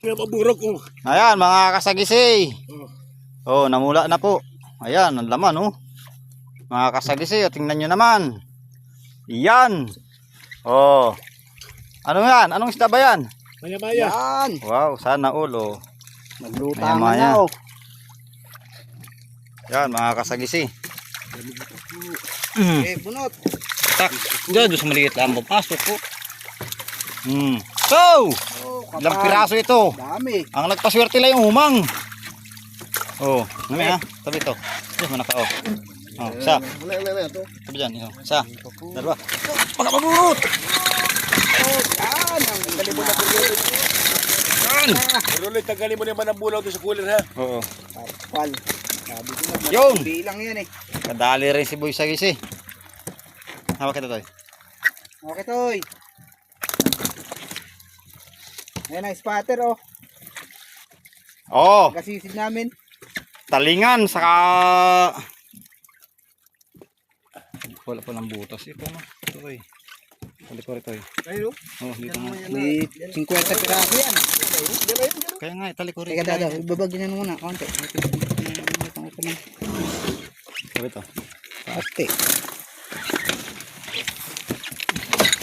Kaya maburok ko. Ayan, mga kasagisi. Oh, namula na po. Ayan, ang laman, oh. Mga kasagisi, oh, tingnan nyo naman. Yan. Oh. Ano yan? Anong isda ba yan? Maya-maya. Yan. Wow, sana all, oh. Naglutangan Maya-maya. na oh. Yan, mga kasagisi. Mm. Eh, bunot. Tak, dyan, doon sa maliit lang papasok po. Hmm. So, Oh, ilang kapal. piraso ito. Dami. Ang nagpaswerte lang yung umang. Oh, nami ha. Tabi to. Yes, manaka oh. Oh, isa. Wala, wala, wala. Ito. Tabi dyan. Isa. Isa. Dalawa. Pagkapaburot! Oh, yan. Ang mo na yun. Yan! Ulit, tagalin mo naman ang bulaw doon sa cooler ha. Oo. Kapal. Sabi ko na. Yun. Bilang yan eh. Kadali rin si Boy Sagis eh. Hawak kita to. Okay, Toy. Ayan ang spatter oh. Oh, Kasisid namin. talingan saka wala pa ng butas ito no. Ito eh. Balik ko rito eh. Ayun. Oh, dito nga. May 50 piraso yan. Kaya nga, italik ko rito. Teka, dada. Ibabagyan yan muna. Konti. Sabi to. Pati.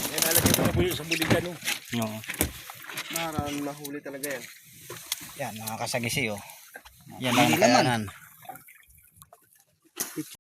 Yan, nalagyan mo na po sa buligan. No? Oo. Maraming mahuli talaga yan. Yan, mga kasagisi oh. Yan laman. nakayanan.